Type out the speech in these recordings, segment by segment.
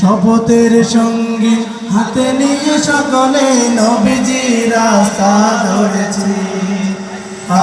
শপথের সঙ্গে হাতে নিয়ে সকলে নবীজি রাস্তা ধরেছি।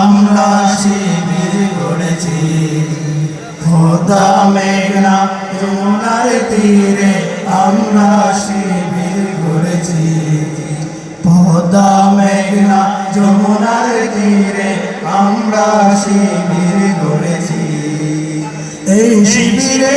আমরা শিবির গড়েছি। খোদা মেঘনা যমুনার তীরে আমরা শিবির গড়েছি। পদা মেঘনা যমুনার তীরে আমরা শিবির গড়েছি। এই শিবিরে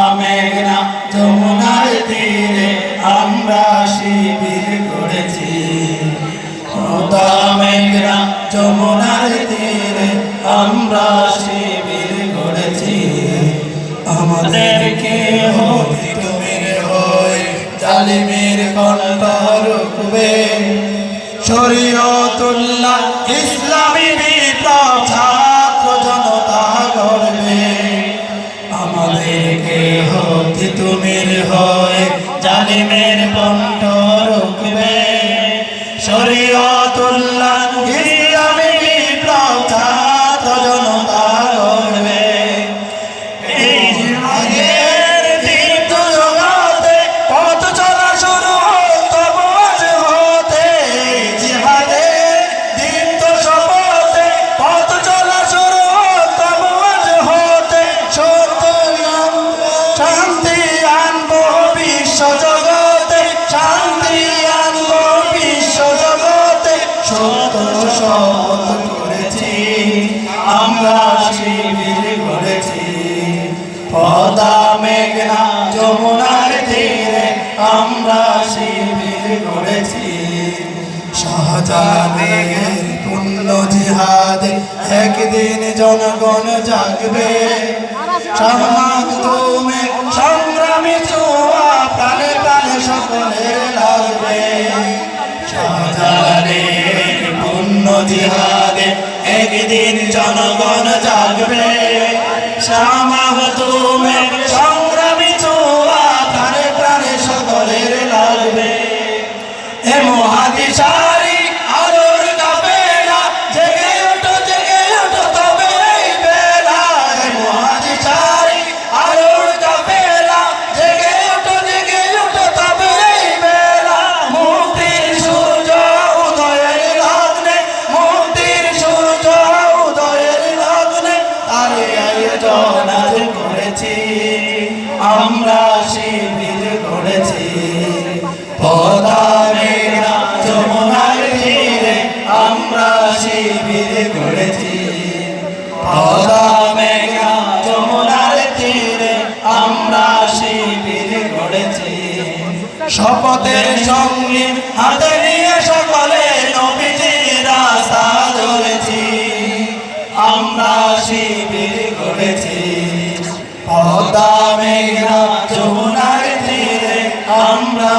পদা যমুনার তীরে, আমরা শিবির গড়েছি। আমাদেরকে হতে তুমি হয়ে জালিমের কণ্ঠ রুখবে। শরীয়তুল্লাহ ইসলামী বিপ্লব ছাত্র জনতা গড়বে। আমাদেরকে হতে তুমির হয়ে জালিমের কণ্ঠ রুখবে। শরীয়তুল্লাহ আমরা শিবির করেছি পদা মেঘনা আমরা শিবির করেছি শাহজাহানের পুণ্য জিহাদে একদিন জনগণ জাগবে। তুমি সংগ্রামী ছোঁয়া প্রাণে একদিন জনগণ জাগবে। শ্যামা তুমি করেছি পদা আমরা শিবির করেছি শপথের সঙ্গে হাতে নিয়ে সকলে নবীজি রাস্তা ধরেছি আমরা শিবির করেছি পদা মেঘনা যমুনার তীরে, আমরা